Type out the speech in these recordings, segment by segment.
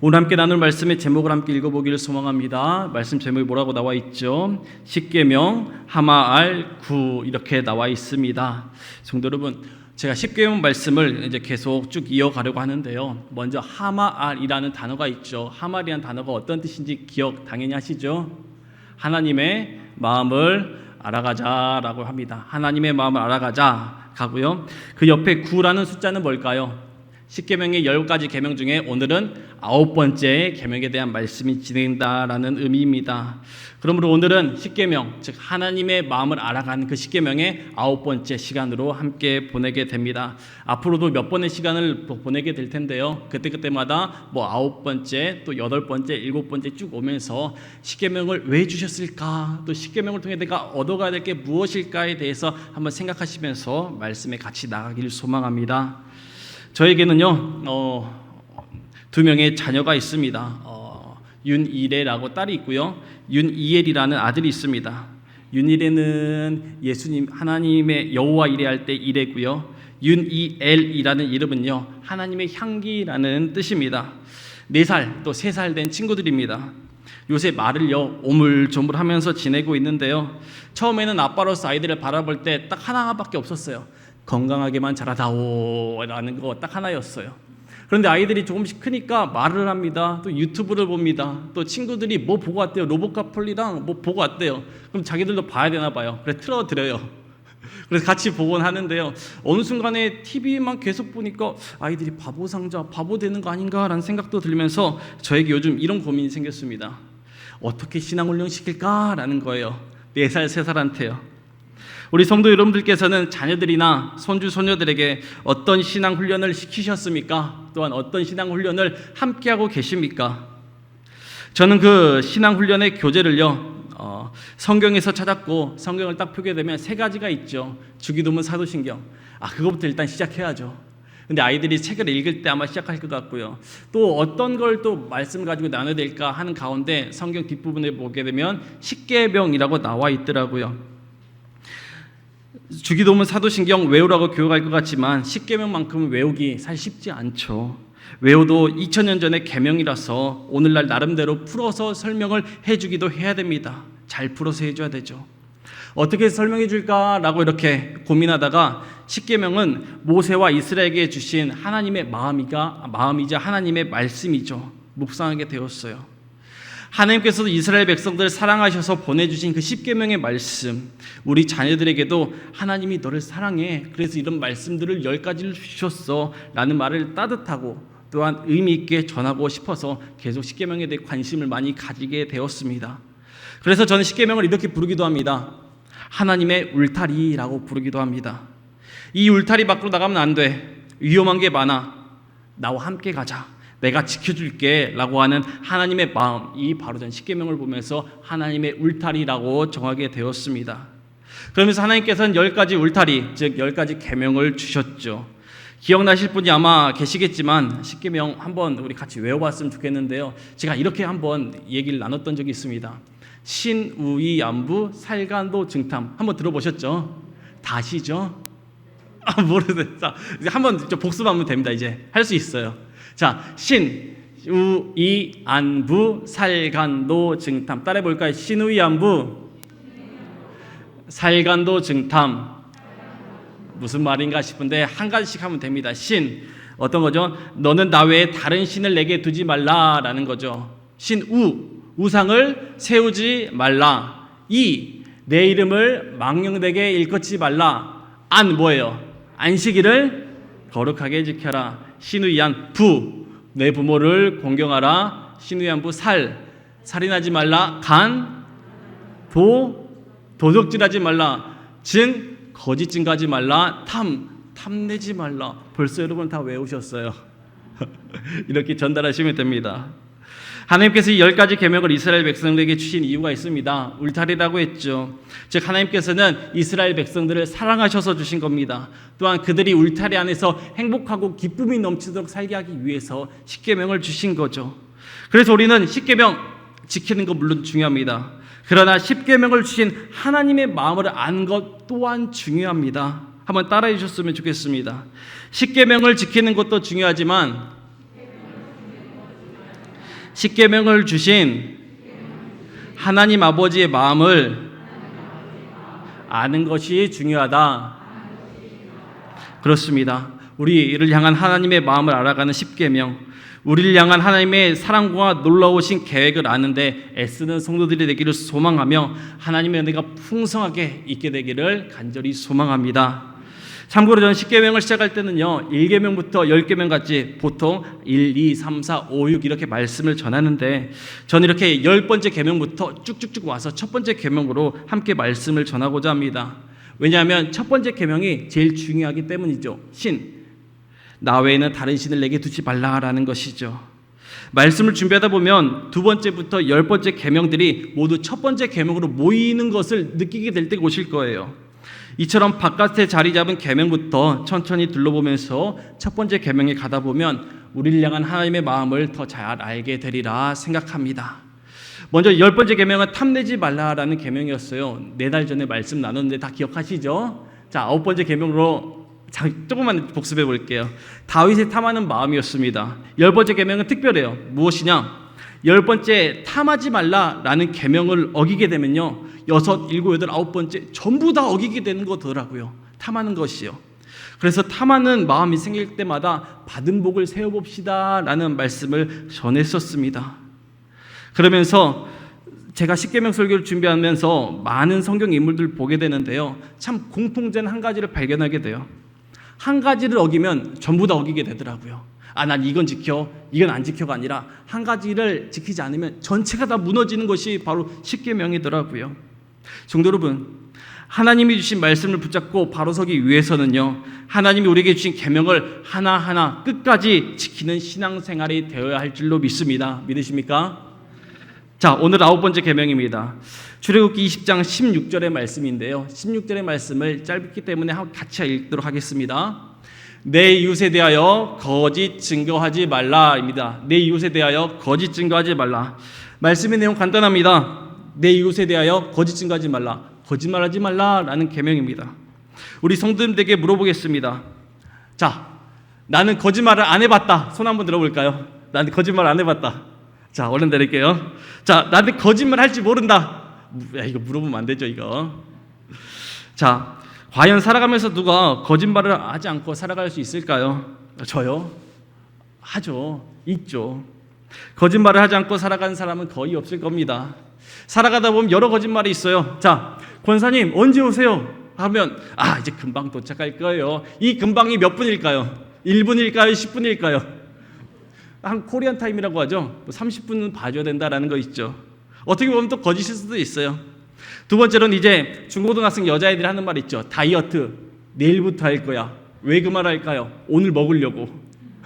오늘 함께 나눌 말씀의 제목을 함께 읽어보기를 소망합니다. 말씀 제목이 뭐라고 나와 있죠? 십계명 하마알 구 이렇게 나와 있습니다. 성도 여러분, 제가 십계명 말씀을 이제 계속 쭉 이어가려고 하는데요. 먼저 하마알이라는 단어가 있죠. 하마알이라는 단어가 어떤 뜻인지 기억 당연히 하시죠? 하나님의 마음을 알아가자라고 합니다. 하나님의 마음을 알아가자 가고요. 그 옆에 구라는 숫자는 뭘까요? 십계명의 열 가지 계명 중에 오늘은 아홉 번째 계명에 대한 말씀이 진행된다라는 의미입니다. 그러므로 오늘은 십계명 즉 하나님의 마음을 알아가는 그 십계명의 아홉 번째 시간으로 함께 보내게 됩니다. 앞으로도 몇 번의 시간을 보내게 될 텐데요. 그때 그때마다 뭐 아홉 번째 또 여덟 번째 일곱 번째 쭉 오면서 십계명을 왜 주셨을까 또 십계명을 통해 내가 얻어가야 될 게 무엇일까에 대해서 한번 생각하시면서 말씀에 같이 나가기를 소망합니다. 저에게는요 어, 두 명의 자녀가 있습니다. 어, 윤이래라고 딸이 있고요, 윤이엘이라는 아들이 있습니다. 윤이래는 예수님 하나님의 여호와 이래할 때 이래고요, 윤이엘이라는 이름은요 하나님의 향기라는 뜻입니다. 네 살 또 세 살 된 친구들입니다. 요새 말을요 오물조물하면서 지내고 있는데요. 처음에는 아빠로서 아이들을 바라볼 때 딱 하나밖에 없었어요. 건강하게만 자라다오라는 거 딱 하나였어요. 그런데 아이들이 조금씩 크니까 말을 합니다. 또 유튜브를 봅니다. 또 친구들이 뭐 보고 왔대요. 로봇카폴리랑 뭐 보고 왔대요. 그럼 자기들도 봐야 되나 봐요. 그래 틀어드려요. 그래서 같이 보곤 하는데요. 어느 순간에 TV만 계속 보니까 아이들이 바보 상자, 바보 되는 거 아닌가라는 생각도 들면서 저에게 요즘 이런 고민이 생겼습니다. 어떻게 신앙 훈련 시킬까라는 거예요. 네 살, 세 살한테요. 우리 성도 여러분들께서는 자녀들이나 손주 소녀들에게 어떤 신앙 훈련을 시키셨습니까? 또한 어떤 신앙 훈련을 함께 하고 계십니까? 저는 그 신앙 훈련의 교재를요. 어, 성경에서 찾았고 성경을 딱 펴게 되면 세 가지가 있죠. 주기도문, 사도신경. 아 그거부터 일단 시작해야죠. 근데 아이들이 책을 읽을 때 아마 시작할 것 같고요. 또 어떤 걸 또 말씀을 가지고 나눠야 될까 하는 가운데 성경 뒷부분에 보게 되면 십계명이라고 나와 있더라고요. 주기도문 사도신경 외우라고 교육할 것 같지만 십계명만큼 외우기 사실 쉽지 않죠. 외워도 2000년 전의 계명이라서 오늘날 나름대로 풀어서 설명을 해주기도 해야 됩니다. 잘 풀어서 해줘야 되죠. 어떻게 설명해 줄까라고 이렇게 고민하다가 십계명은 모세와 이스라엘에게 주신 하나님의 마음이자 하나님의 말씀이죠. 묵상하게 되었어요. 하나님께서도 이스라엘 백성들을 사랑하셔서 보내주신 그 십계명의 말씀, 우리 자녀들에게도 하나님이 너를 사랑해. 그래서 이런 말씀들을 열 가지를 주셨어라는 말을 따뜻하고 또한 의미 있게 전하고 싶어서 계속 십계명에 대해 관심을 많이 가지게 되었습니다. 그래서 저는 십계명을 이렇게 부르기도 합니다. 하나님의 울타리라고 부르기도 합니다. 이 울타리 밖으로 나가면 안 돼. 위험한 게 많아. 나와 함께 가자. 내가 지켜줄게 라고 하는 하나님의 마음 이 바로 전 십계명을 보면서 하나님의 울타리라고 정하게 되었습니다. 그러면서 하나님께서는 열 가지 울타리 즉 열 가지 계명을 주셨죠. 기억나실 분이 아마 계시겠지만 십계명 한번 우리 같이 외워봤으면 좋겠는데요. 제가 이렇게 한번 얘기를 나눴던 적이 있습니다. 신우이 안부 살간도 증탐 한번 들어보셨죠? 다시죠? 아 모르세요. 한번 복습하면 됩니다. 이제 할 수 있어요. 자, 신, 우, 이, 안 부, 살간도, 증탐. 따라해 볼까요? 신 우 이 안 부, 살간도, 증탐. 무슨 말인가 싶은데 한 가지씩 하면 됩니다. 신, 어떤 거죠? 너는 나 외에 다른 신을 내게 두지 말라라는 거죠. 신, 우, 우상을 세우지 말라. 이, 내 이름을 망령되게 일컫지 말라. 안, 뭐예요? 안식일을 거룩하게 지켜라. 신우이한 부, 내 부모를 공경하라. 신우이한 부, 살, 살인하지 말라. 간, 도, 도적질하지 말라. 증, 거짓 증가하지 말라. 탐, 탐내지 말라. 벌써 여러분 다 외우셨어요. 이렇게 전달하시면 됩니다. 하나님께서 이 열 가지 계명을 이스라엘 백성들에게 주신 이유가 있습니다. 울타리라고 했죠. 즉 하나님께서는 이스라엘 백성들을 사랑하셔서 주신 겁니다. 또한 그들이 울타리 안에서 행복하고 기쁨이 넘치도록 살게 하기 위해서 십계명을 주신 거죠. 그래서 우리는 십계명 지키는 거 물론 중요합니다. 그러나 십계명을 주신 하나님의 마음을 아는 것 또한 중요합니다. 한번 따라해 주셨으면 좋겠습니다. 십계명을 지키는 것도 중요하지만 십계명을 주신 하나님 아버지의 마음을 아는 것이 중요하다. 그렇습니다. 우리를 향한 하나님의 마음을 알아가는 십계명, 우리를 향한 하나님의 사랑과 놀라우신 계획을 아는데 애쓰는 성도들이 되기를 소망하며 하나님의 은혜가 풍성하게 있게 되기를 간절히 소망합니다. 참고로 저는 10계명을 시작할 때는요. 1계명부터 10계명까지 보통 1, 2, 3, 4, 5, 6 이렇게 말씀을 전하는데 저는 이렇게 열 번째 계명부터 쭉쭉쭉 와서 첫 번째 계명으로 함께 말씀을 전하고자 합니다. 왜냐하면 첫 번째 계명이 제일 중요하기 때문이죠. 신. 나 외에는 다른 신을 내게 두지 말라라는 것이죠. 말씀을 준비하다 보면 두 번째부터 열 번째 계명들이 모두 첫 번째 계명으로 모이는 것을 느끼게 될 때가 오실 거예요. 이처럼 바깥에 자리 잡은 계명부터 천천히 둘러보면서 첫 번째 계명에 가다 보면 우리를 향한 하나님의 마음을 더 잘 알게 되리라 생각합니다. 먼저 열 번째 계명은 탐내지 말라라는 계명이었어요. 네 달 전에 말씀 나눴는데 다 기억하시죠? 자 아홉 번째 계명으로 자, 조금만 복습해 볼게요. 다윗의 탐하는 마음이었습니다. 열 번째 계명은 특별해요. 무엇이냐? 열 번째 탐하지 말라라는 계명을 어기게 되면요 여섯, 일곱, 여덟, 아홉 번째 전부 다 어기게 되는 거더라고요. 탐하는 것이요. 그래서 탐하는 마음이 생길 때마다 받은 복을 세워봅시다 라는 말씀을 전했었습니다. 그러면서 제가 십계명 설교를 준비하면서 많은 성경 인물들 보게 되는데요. 참 공통된 한 가지를 발견하게 돼요. 한 가지를 어기면 전부 다 어기게 되더라고요. 아, 난 이건 지켜, 이건 안 지켜가 아니라 한 가지를 지키지 않으면 전체가 다 무너지는 것이 바로 십계명이더라고요. 성도 여러분, 하나님이 주신 말씀을 붙잡고 바로 서기 위해서는요. 하나님이 우리에게 주신 계명을 하나하나 끝까지 지키는 신앙생활이 되어야 할 줄로 믿습니다. 믿으십니까? 자, 오늘 아홉 번째 계명입니다. 출애굽기 20장 16절의 말씀인데요. 16절의 말씀을 짧기 때문에 같이 읽도록 하겠습니다. 내 이웃에 대하여 거짓 증거하지 말라입니다. 내 이웃에 대하여 거짓 증거하지 말라. 말씀의 내용 간단합니다. 내 이웃에 대하여 거짓 증거하지 말라. 거짓말하지 말라라는 계명입니다. 우리 성도님들에게 물어보겠습니다. 자, 나는 거짓말을 안 해봤다. 손 한번 들어볼까요? 나는 거짓말 안 해봤다. 자, 얼른 내릴게요. 자, 나는 거짓말 할지 모른다. 야, 이거 물어보면 안 되죠, 이거. 자, 과연 살아가면서 누가 거짓말을 하지 않고 살아갈 수 있을까요? 저요? 하죠. 있죠. 거짓말을 하지 않고 살아가는 사람은 거의 없을 겁니다. 살아가다 보면 여러 거짓말이 있어요. 자, 권사님 언제 오세요? 하면 아 이제 금방 도착할 거예요. 이 금방이 몇 분일까요? 1분일까요? 10분일까요? 한 코리안 타임이라고 하죠. 30분은 봐줘야 된다라는 거 있죠. 어떻게 보면 또 거짓일 수도 있어요. 두 번째로는 이제 중고등학생 여자애들이 하는 말 있죠. 다이어트 내일부터 할 거야. 왜 그 말 할까요? 오늘 먹으려고.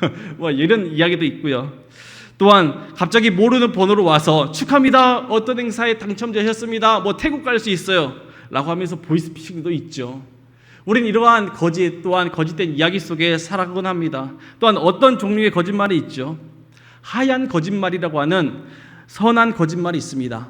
뭐 이런 이야기도 있고요. 또한 갑자기 모르는 번호로 와서 축하합니다. 어떤 행사에 당첨되셨습니다. 뭐 태국 갈 수 있어요. 라고 하면서 보이스피싱도 있죠. 우린 이러한 거짓 또한 거짓된 이야기 속에 살아가곤 합니다. 또한 어떤 종류의 거짓말이 있죠. 하얀 거짓말이라고 하는 선한 거짓말이 있습니다.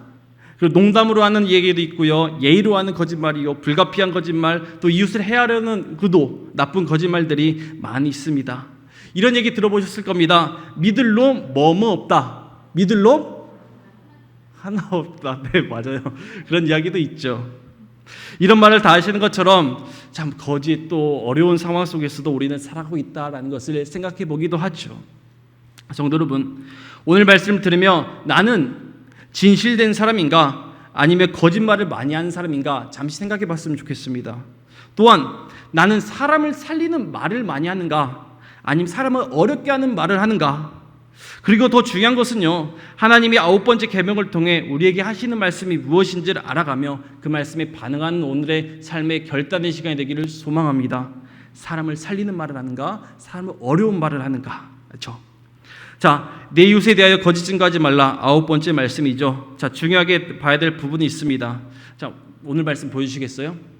그리고 농담으로 하는 얘기도 있고요. 예의로 하는 거짓말이요. 불가피한 거짓말, 또 이웃을 해하려는 의도, 나쁜 거짓말들이 많이 있습니다. 이런 얘기 들어보셨을 겁니다. 믿을 놈 뭐뭐 없다. 믿을 놈 하나 없다. 네, 맞아요. 그런 이야기도 있죠. 이런 말을 다 하시는 것처럼 참 거짓 또 어려운 상황 속에서도 우리는 살아가고 있다라는 것을 생각해 보기도 하죠. 성도 여러분, 오늘 말씀 들으며 나는 진실된 사람인가 아니면 거짓말을 많이 하는 사람인가 잠시 생각해 봤으면 좋겠습니다. 또한 나는 사람을 살리는 말을 많이 하는가 아니면 사람을 어렵게 하는 말을 하는가? 그리고 더 중요한 것은요. 하나님이 아홉 번째 계명을 통해 우리에게 하시는 말씀이 무엇인지를 알아가며 그 말씀에 반응하는 오늘의 삶의 결단의 시간이 되기를 소망합니다. 사람을 살리는 말을 하는가? 사람을 어려운 말을 하는가? 그렇죠? 자, 내 이웃에 대하여 거짓 증거하지 말라. 아홉 번째 말씀이죠. 자, 중요하게 봐야 될 부분이 있습니다. 자, 오늘 말씀 보여 주시겠어요?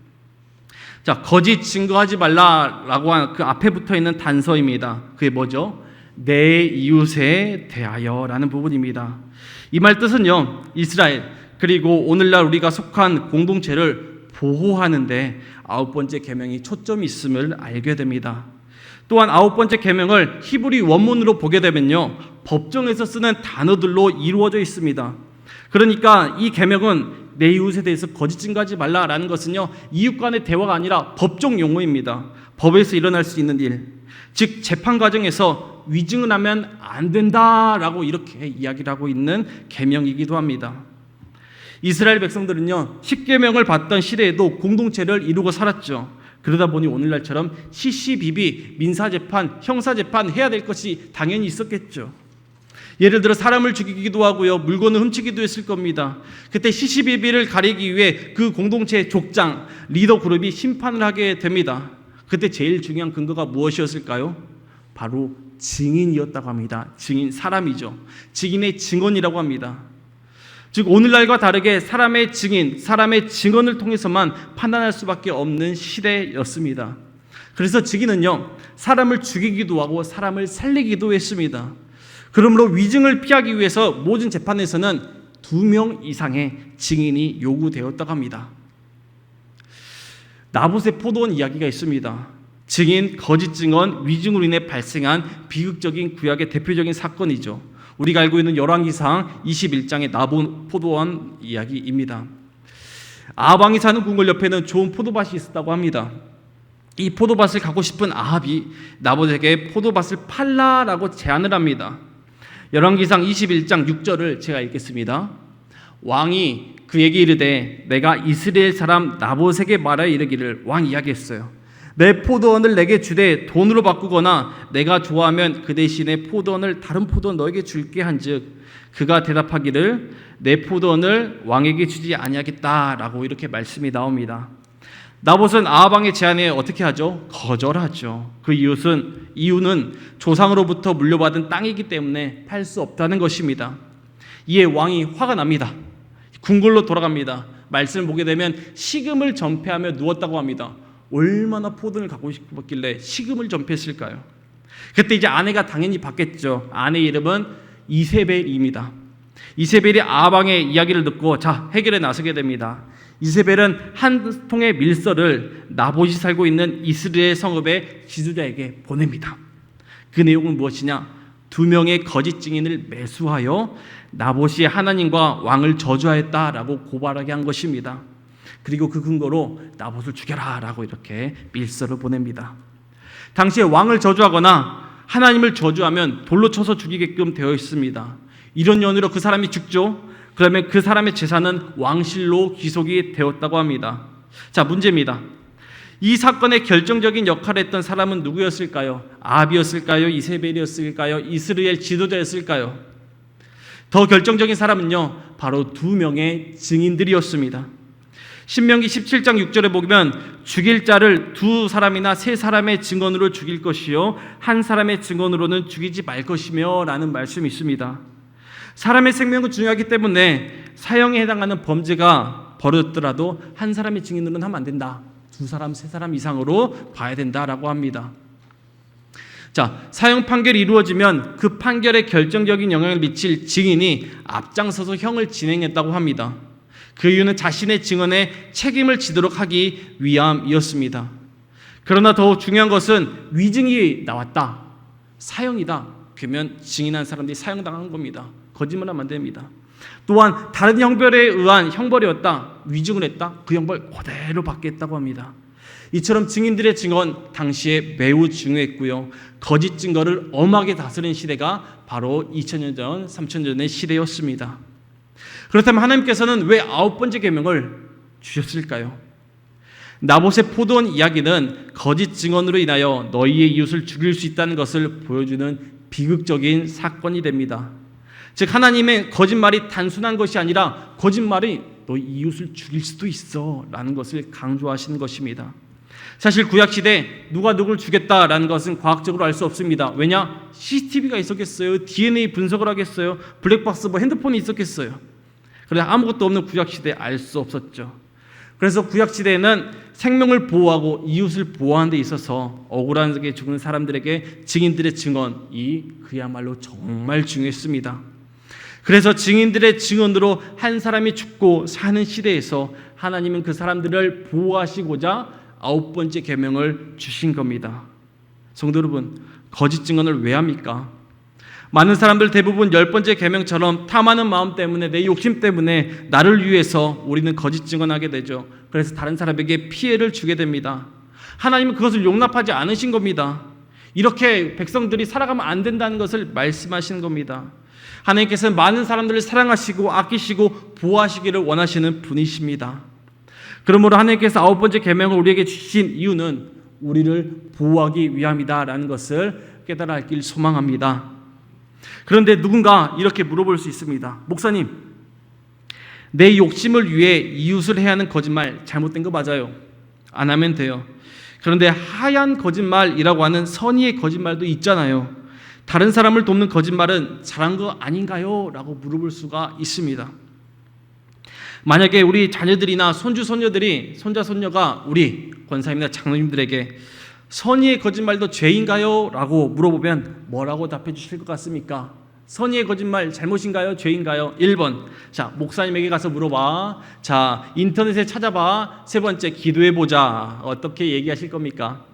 자, 거짓 증거하지 말라라고 한 그 앞에 붙어 있는 단서입니다. 그게 뭐죠? 내 이웃에 대하여라는 부분입니다. 이 말 뜻은요, 이스라엘 그리고 오늘날 우리가 속한 공동체를 보호하는데 아홉 번째 계명이 초점이 있음을 알게 됩니다. 또한 아홉 번째 계명을 히브리 원문으로 보게 되면요. 법정에서 쓰는 단어들로 이루어져 있습니다. 그러니까 이 계명은 내 이웃에 대해서 거짓 증거하지 말라라는 것은요. 이웃 간의 대화가 아니라 법정 용어입니다. 법에서 일어날 수 있는 일. 즉 재판 과정에서 위증을 하면 안 된다라고 이렇게 이야기를 하고 있는 계명이기도 합니다. 이스라엘 백성들은요. 십계명을 받던 시대에도 공동체를 이루고 살았죠. 그러다 보니 오늘날처럼 시시비비 민사 재판, 형사 재판 해야 될 것이 당연히 있었겠죠. 예를 들어 사람을 죽이기도 하고요. 물건을 훔치기도 했을 겁니다. 그때 시시비비를 가리기 위해 그 공동체의 족장, 리더 그룹이 심판을 하게 됩니다. 그때 제일 중요한 근거가 무엇이었을까요? 바로 증인이었다고 합니다. 증인, 사람이죠. 증인의 증언이라고 합니다. 즉 오늘날과 다르게 사람의 증인, 사람의 증언을 통해서만 판단할 수밖에 없는 시대였습니다. 그래서 증인은요 사람을 죽이기도 하고 사람을 살리기도 했습니다. 그러므로 위증을 피하기 위해서 모든 재판에서는 두 명 이상의 증인이 요구되었다고 합니다. 나봇의 포도원 이야기가 있습니다. 증인, 거짓 증언, 위증으로 인해 발생한 비극적인 구약의 대표적인 사건이죠. 우리가 알고 있는 열왕기상 21장의 나본 포도원 이야기입니다. 아방이 사는 궁궐 옆에는 좋은 포도밭이 있었다고 합니다. 이 포도밭을 갖고 싶은 아합이 나봇에게 포도밭을 팔라라고 제안을 합니다. 열왕기상 21장 6절을 제가 읽겠습니다. 왕이 그에게 이르되 내가 이스라엘 사람 나봇에게 말하여 이르기를 왕 이야기했어요. 내 포도원을 내게 주되 돈으로 바꾸거나 내가 좋아하면 그 대신에 포도원을 다른 포도원 너에게 줄게 한즉 그가 대답하기를 내 포도원을 왕에게 주지 아니하겠다라고 이렇게 말씀이 나옵니다. 나봇은 아하방의 제안에 어떻게 하죠? 거절하죠. 그 이유는 이유는 조상으로부터 물려받은 땅이기 때문에 팔 수 없다는 것입니다. 이에 왕이 화가 납니다. 궁궐로 돌아갑니다. 말씀을 보게 되면 식음을 전폐하며 누웠다고 합니다. 얼마나 포도를 갖고 싶었길래 식음을 전폐했을까요? 그때 이제 아내가 당연히 받겠죠. 아내 이름은 이세벨입니다. 이세벨이 아방의 이야기를 듣고 자 해결에 나서게 됩니다. 이세벨은 한 통의 밀서를 나봇이 살고 있는 이스라엘 성읍의 지도자에게 보냅니다. 그 내용은 무엇이냐? 두 명의 거짓 증인을 매수하여 나봇이 하나님과 왕을 저주하였다라고 고발하게 한 것입니다. 그리고 그 근거로 나봇을 죽여라라고 이렇게 밀서를 보냅니다. 당시에 왕을 저주하거나 하나님을 저주하면 돌로 쳐서 죽이게끔 되어 있습니다. 이런 연유로 그 사람이 죽죠. 그러면 그 사람의 재산은 왕실로 귀속이 되었다고 합니다. 자, 문제입니다. 이 사건의 결정적인 역할을 했던 사람은 누구였을까요? 아비였을까요? 이세벨이었을까요? 이스라엘 지도자였을까요? 더 결정적인 사람은요, 바로 두 명의 증인들이었습니다. 신명기 17장 6절에 보면 죽일 자를 두 사람이나 세 사람의 증언으로 죽일 것이요 한 사람의 증언으로는 죽이지 말 것이며라는 말씀이 있습니다. 사람의 생명은 중요하기 때문에 사형에 해당하는 범죄가 벌어졌더라도 한 사람의 증인으로는 하면 안 된다. 두 사람, 세 사람 이상으로 봐야 된다라고 합니다. 자, 사형 판결이 이루어지면 그 판결에 결정적인 영향을 미칠 증인이 앞장서서 형을 진행했다고 합니다. 그 이유는 자신의 증언에 책임을 지도록 하기 위함이었습니다. 그러나 더 중요한 것은 위증이 나왔다. 사형이다. 그러면 증인한 사람들이 사형당한 겁니다. 거짓말하면 안 됩니다. 또한 다른 형벌에 의한 형벌이었다. 위증을 했다. 그 형벌 그대로 받겠다고 합니다. 이처럼 증인들의 증언 당시에 매우 중요했고요. 거짓 증거를 엄하게 다스린 시대가 바로 2000년 전, 3000년 전의 시대였습니다. 그렇다면 하나님께서는 왜 아홉 번째 계명을 주셨을까요? 나봇의 포도원 이야기는 거짓 증언으로 인하여 너희의 이웃을 죽일 수 있다는 것을 보여주는 비극적인 사건이 됩니다. 즉 하나님의 거짓말이 단순한 것이 아니라 거짓말이 너 이웃을 죽일 수도 있어라는 것을 강조하시는 것입니다. 사실 구약 시대 누가 누굴 죽였다라는 것은 과학적으로 알 수 없습니다. 왜냐? CCTV가 있었겠어요? DNA 분석을 하겠어요? 블랙박스 뭐 핸드폰이 있었겠어요? 그래서 아무것도 없는 구약 시대에 알 수 없었죠. 그래서 구약 시대에는 생명을 보호하고 이웃을 보호하는 데 있어서 억울하게 죽은 사람들에게 증인들의 증언이 그야말로 정말 중요했습니다. 그래서 증인들의 증언으로 한 사람이 죽고 사는 시대에서 하나님은 그 사람들을 보호하시고자 아홉 번째 계명을 주신 겁니다. 성도 여러분, 거짓 증언을 왜 합니까? 많은 사람들 대부분 열 번째 계명처럼 탐하는 마음 때문에 내 욕심 때문에 나를 위해서 우리는 거짓 증언하게 되죠. 그래서 다른 사람에게 피해를 주게 됩니다. 하나님은 그것을 용납하지 않으신 겁니다. 이렇게 백성들이 살아가면 안 된다는 것을 말씀하시는 겁니다. 하나님께서는 많은 사람들을 사랑하시고 아끼시고 보호하시기를 원하시는 분이십니다. 그러므로 하나님께서 아홉 번째 계명을 우리에게 주신 이유는 우리를 보호하기 위함이다라는 것을 깨달아 알길 소망합니다. 그런데 누군가 이렇게 물어볼 수 있습니다. 목사님, 내 욕심을 위해 이웃을 해야 하는 거짓말 잘못된 거 맞아요. 안 하면 돼요. 그런데 하얀 거짓말이라고 하는 선의의 거짓말도 있잖아요. 다른 사람을 돕는 거짓말은 잘한 거 아닌가요? 라고 물어볼 수가 있습니다. 만약에 우리 자녀들이나 손주 손녀들이 손자 손녀가 우리 권사님이나 장로님들에게 선의의 거짓말도 죄인가요? 라고 물어보면 뭐라고 답해 주실 것 같습니까? 선의의 거짓말 잘못인가요? 죄인가요? 1번. 자, 목사님에게 가서 물어봐. 자, 인터넷에 찾아봐. 세 번째, 기도해 보자. 어떻게 얘기하실 겁니까?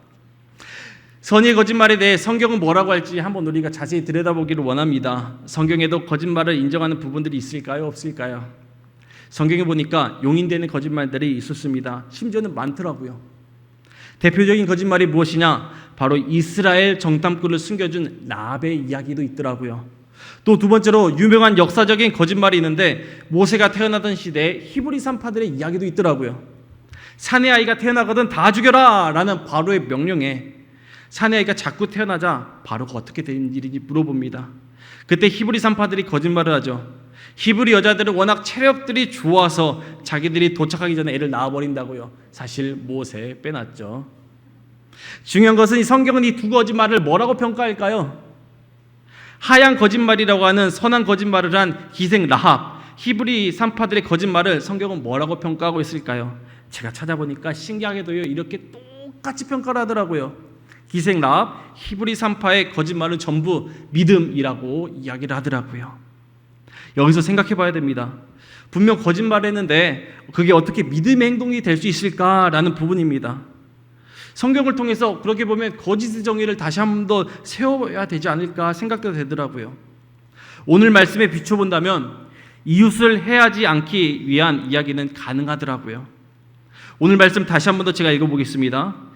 선의의 거짓말에 대해 성경은 뭐라고 할지 한번 우리가 자세히 들여다보기를 원합니다. 성경에도 거짓말을 인정하는 부분들이 있을까요? 없을까요? 성경에 보니까 용인되는 거짓말들이 있었습니다. 심지어는 많더라고요. 대표적인 거짓말이 무엇이냐? 바로 이스라엘 정탐꾼을 숨겨준 라합의 이야기도 있더라고요. 또 두 번째로 유명한 역사적인 거짓말이 있는데 모세가 태어나던 시대에 히브리 산파들의 이야기도 있더라고요. 사내 아이가 태어나거든 다 죽여라 라는 바로의 명령에 사내 아이가 자꾸 태어나자 바로가 어떻게 된 일인지 물어봅니다. 그때 히브리 산파들이 거짓말을 하죠. 히브리 여자들은 워낙 체력들이 좋아서 자기들이 도착하기 전에 애를 낳아버린다고요. 사실 모세 빼놨죠. 중요한 것은 이 성경은 이 두 거짓말을 뭐라고 평가할까요? 하얀 거짓말이라고 하는 선한 거짓말을 한 기생 라합, 히브리 산파들의 거짓말을 성경은 뭐라고 평가하고 있을까요? 제가 찾아보니까 신기하게도요 이렇게 똑같이 평가를 하더라고요. 기생 라합, 히브리 산파의 거짓말은 전부 믿음이라고 이야기를 하더라고요. 여기서 생각해 봐야 됩니다. 분명 거짓말했는데 그게 어떻게 믿음의 행동이 될 수 있을까라는 부분입니다. 성경을 통해서 그렇게 보면 거짓의 정의를 다시 한 번 더 세워야 되지 않을까 생각도 되더라고요. 오늘 말씀에 비춰본다면 이웃을 해하지 않기 위한 이야기는 가능하더라고요. 오늘 말씀 다시 한 번 더 제가 읽어보겠습니다.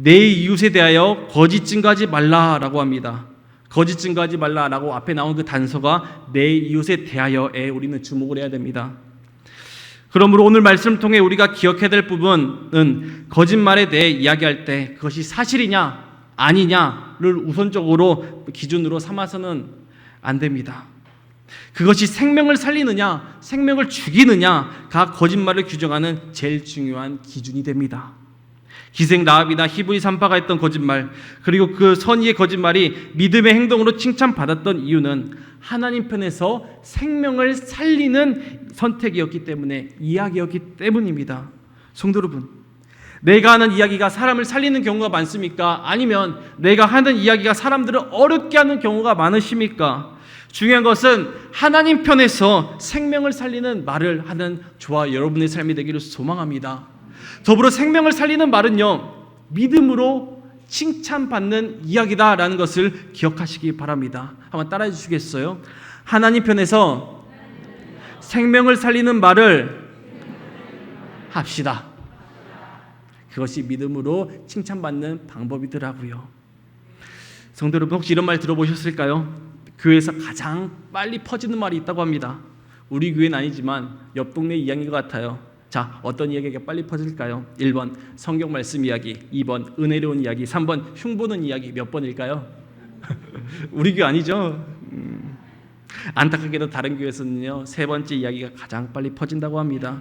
내 이웃에 대하여 거짓 증거하지 말라라고 합니다. 거짓 증거하지 말라라고 앞에 나온 그 단서가 내 이웃에 대하여에 우리는 주목을 해야 됩니다. 그러므로 오늘 말씀을 통해 우리가 기억해야 될 부분은 거짓말에 대해 이야기할 때 그것이 사실이냐 아니냐를 우선적으로 기준으로 삼아서는 안 됩니다. 그것이 생명을 살리느냐 생명을 죽이느냐가 거짓말을 규정하는 제일 중요한 기준이 됩니다. 기생 라합이나 히브리 산파가 했던 거짓말 그리고 그 선의의 거짓말이 믿음의 행동으로 칭찬받았던 이유는 하나님 편에서 생명을 살리는 선택이었기 때문에 이야기였기 때문입니다. 성도 여러분, 내가 하는 이야기가 사람을 살리는 경우가 많습니까? 아니면 내가 하는 이야기가 사람들을 어렵게 하는 경우가 많으십니까? 중요한 것은 하나님 편에서 생명을 살리는 말을 하는 저와 여러분의 삶이 되기를 소망합니다. 더불어 생명을 살리는 말은요, 믿음으로 칭찬받는 이야기다라는 것을 기억하시기 바랍니다. 한번 따라해 주시겠어요? 하나님 편에서 생명을 살리는 말을 합시다. 그것이 믿음으로 칭찬받는 방법이더라고요. 성도 여러분 혹시 이런 말 들어보셨을까요? 교회에서 가장 빨리 퍼지는 말이 있다고 합니다. 우리 교회는 아니지만 옆 동네 이야기 같아요. 자, 어떤 이야기가 빨리 퍼질까요? 1번 성경 말씀 이야기, 2번 은혜로운 이야기, 3번 흉보는 이야기 몇 번일까요? 우리 교회 아니죠? 음, 안타깝게도 다른 교회에서는요 세 번째 이야기가 가장 빨리 퍼진다고 합니다.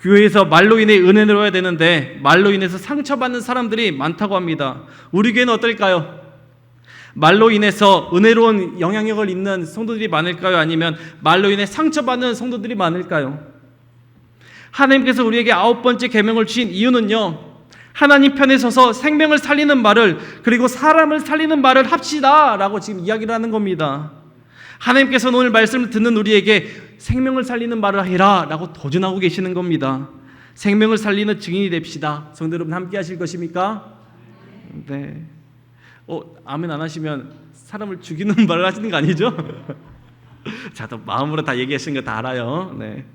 교회에서 말로 인해 은혜로워야 되는데 말로 인해서 상처받는 사람들이 많다고 합니다. 우리 교회는 어떨까요? 말로 인해서 은혜로운 영향력을 잇는 성도들이 많을까요? 아니면 말로 인해 상처받는 성도들이 많을까요? 하나님께서 우리에게 아홉 번째 계명을 주신 이유는요. 하나님 편에 서서 생명을 살리는 말을 그리고 사람을 살리는 말을 합시다라고 지금 이야기를 하는 겁니다. 하나님께서 오늘 말씀을 듣는 우리에게 생명을 살리는 말을 해라라고 도전하고 계시는 겁니다. 생명을 살리는 증인이 됩시다. 성도 여러분 함께 하실 것입니까? 네. 어, 아멘 안 하시면 사람을 죽이는 말을 하시는 거 아니죠? 자, 또 마음으로 다 얘기하시는 거 다 알아요. 네.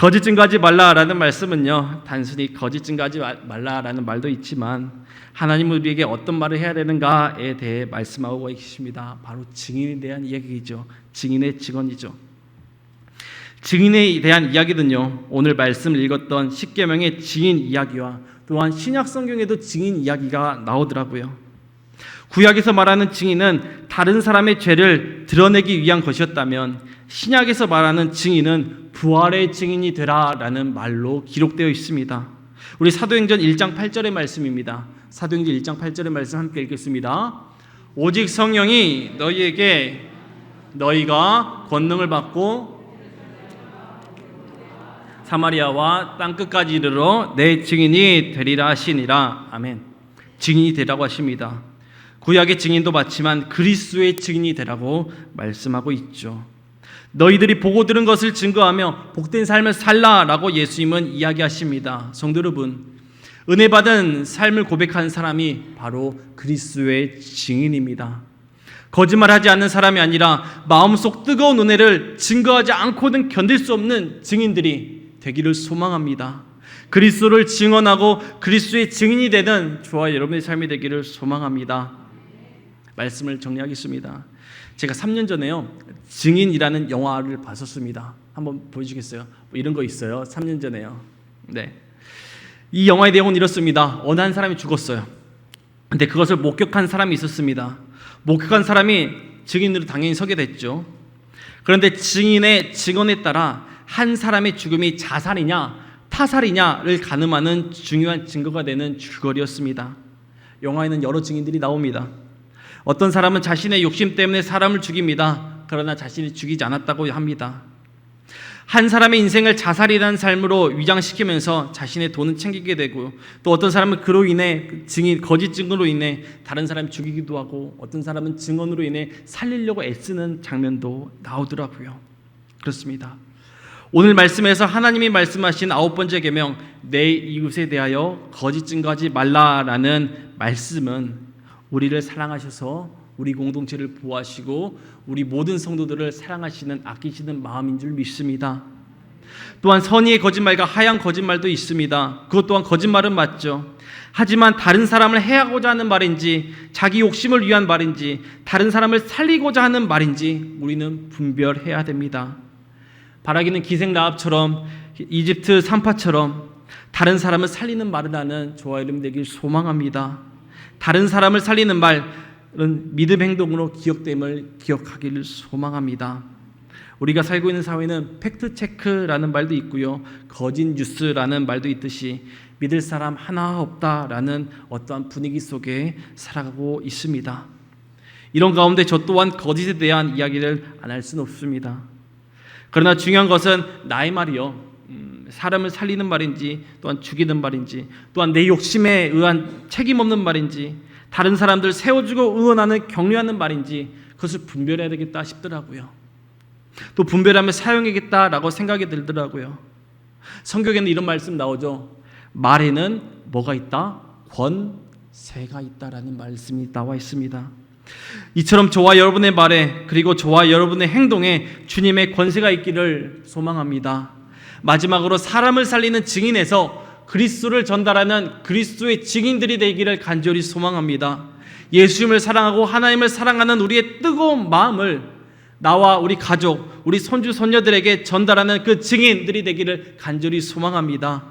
거짓 증거하지 말라라는 말씀은요 단순히 거짓 증거하지 말라라는 말도 있지만 하나님은 우리에게 어떤 말을 해야 되는가에 대해 말씀하고 계십니다. 바로 증인에 대한 이야기이죠. 증인의 증언이죠. 증인에 대한 이야기는요 오늘 말씀 읽었던 십계명의 증인 이야기와 또한 신약 성경에도 증인 이야기가 나오더라고요. 구약에서 말하는 증인은 다른 사람의 죄를 드러내기 위한 것이었다면 신약에서 말하는 증인은 부활의 증인이 되라라는 말로 기록되어 있습니다. 우리 사도행전 1장 8절의 말씀입니다. 사도행전 1장 8절의 말씀 함께 읽겠습니다. 오직 성령이 너희에게 너희가 권능을 받고 사마리아와 땅 끝까지 이르러 내 증인이 되리라 하시니라. 아멘. 증인이 되라고 하십니다. 구약의 증인도 맞지만 그리스도의 증인이 되라고 말씀하고 있죠. 너희들이 보고 들은 것을 증거하며 복된 삶을 살라라고 예수님은 이야기하십니다. 성도 여러분, 은혜 받은 삶을 고백한 사람이 바로 그리스도의 증인입니다. 거짓말하지 않는 사람이 아니라 마음속 뜨거운 은혜를 증거하지 않고는 견딜 수 없는 증인들이 되기를 소망합니다. 그리스도를 증언하고 그리스도의 증인이 되는 저와 여러분의 삶이 되기를 소망합니다. 말씀을 정리하겠습니다. 제가 3년 전에요. 증인이라는 영화를 봤었습니다. 한번 보여주겠어요? 뭐 이런 거 있어요. 3년 전에요. 네. 이 영화의 내용은 이렇습니다. 어느 한 사람이 죽었어요. 근데 그것을 목격한 사람이 있었습니다. 목격한 사람이 증인으로 당연히 서게 됐죠. 그런데 증인의 증언에 따라 한 사람의 죽음이 자살이냐 타살이냐를 가늠하는 중요한 증거가 되는 줄거리였습니다. 영화에는 여러 증인들이 나옵니다. 어떤 사람은 자신의 욕심 때문에 사람을 죽입니다. 그러나 자신이 죽이지 않았다고 합니다. 한 사람의 인생을 자살이라는 삶으로 위장시키면서 자신의 돈은 챙기게 되고 또 어떤 사람은 그로 인해 증인 거짓 증거로 인해 다른 사람 죽이기도 하고 어떤 사람은 증언으로 인해 살리려고 애쓰는 장면도 나오더라고요. 그렇습니다. 오늘 말씀에서 하나님이 말씀하신 아홉 번째 계명 내 이웃에 대하여 거짓 증거하지 말라라는 말씀은 우리를 사랑하셔서 우리 공동체를 보호하시고 우리 모든 성도들을 사랑하시는 아끼시는 마음인 줄 믿습니다. 또한 선의의 거짓말과 하얀 거짓말도 있습니다. 그것 또한 거짓말은 맞죠. 하지만 다른 사람을 해하고자 하는 말인지 자기 욕심을 위한 말인지 다른 사람을 살리고자 하는 말인지 우리는 분별해야 됩니다. 바라기는 기생 라합처럼 이집트 산파처럼 다른 사람을 살리는 말을 하는 여러분 되길 소망합니다. 다른 사람을 살리는 말은 믿음 행동으로 기억됨을 기억하기를 소망합니다. 우리가 살고 있는 사회는 팩트 체크라는 말도 있고요. 거짓 뉴스라는 말도 있듯이 믿을 사람 하나 없다라는 어떠한 분위기 속에 살아가고 있습니다. 이런 가운데 저 또한 거짓에 대한 이야기를 안 할 수는 없습니다. 그러나 중요한 것은 나의 말이요. 음, 사람을 살리는 말인지 또한 죽이는 말인지 또한 내 욕심에 의한 책임 없는 말인지 다른 사람들 세워주고 응원하는 격려하는 말인지 그것을 분별해야 되겠다 싶더라고요. 또 분별하며 사용하겠다라고 생각이 들더라고요. 성경에는 이런 말씀 나오죠. 말에는 뭐가 있다? 권세가 있다라는 말씀이 나와 있습니다. 이처럼 저와 여러분의 말에 그리고 저와 여러분의 행동에 주님의 권세가 있기를 소망합니다. 마지막으로 사람을 살리는 증인에서 그리스도를 전달하는 그리스도의 증인들이 되기를 간절히 소망합니다. 예수님을 사랑하고 하나님을 사랑하는 우리의 뜨거운 마음을 나와 우리 가족, 우리 손주 손녀들에게 전달하는 그 증인들이 되기를 간절히 소망합니다.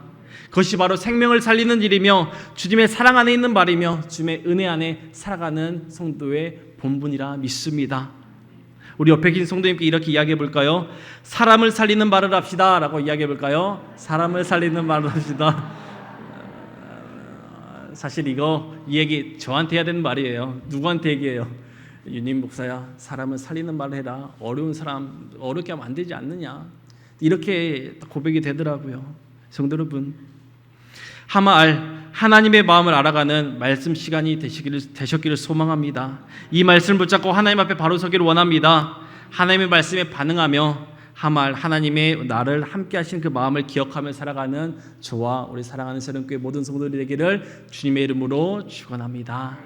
그것이 바로 생명을 살리는 일이며 주님의 사랑 안에 있는 말이며 주님의 은혜 안에 살아가는 성도의 본분이라 믿습니다. 우리 옆에 계신 성도님께 이렇게 이야기해 볼까요? 사람을 살리는 말을 합시다 라고 이야기해 볼까요? 사람을 살리는 말을 합시다. 사실 이거 이 얘기 저한테 해야 되는 말이에요. 누구한테 얘기해요? 유님 목사야, 사람을 살리는 말을 해라. 어려운 사람 어렵게 하면 안 되지 않느냐? 이렇게 고백이 되더라고요. 성도 여러분, 하마알 하나님의 마음을 알아가는 말씀 시간이 되시기를 되셨기를 소망합니다. 이 말씀을 붙잡고 하나님 앞에 바로 서기를 원합니다. 하나님의 말씀에 반응하며 하말 하나님의 나를 함께 하신 그 마음을 기억하며 살아가는 저와 우리 사랑하는 세련교회 모든 성도들이 되기를 주님의 이름으로 축원합니다.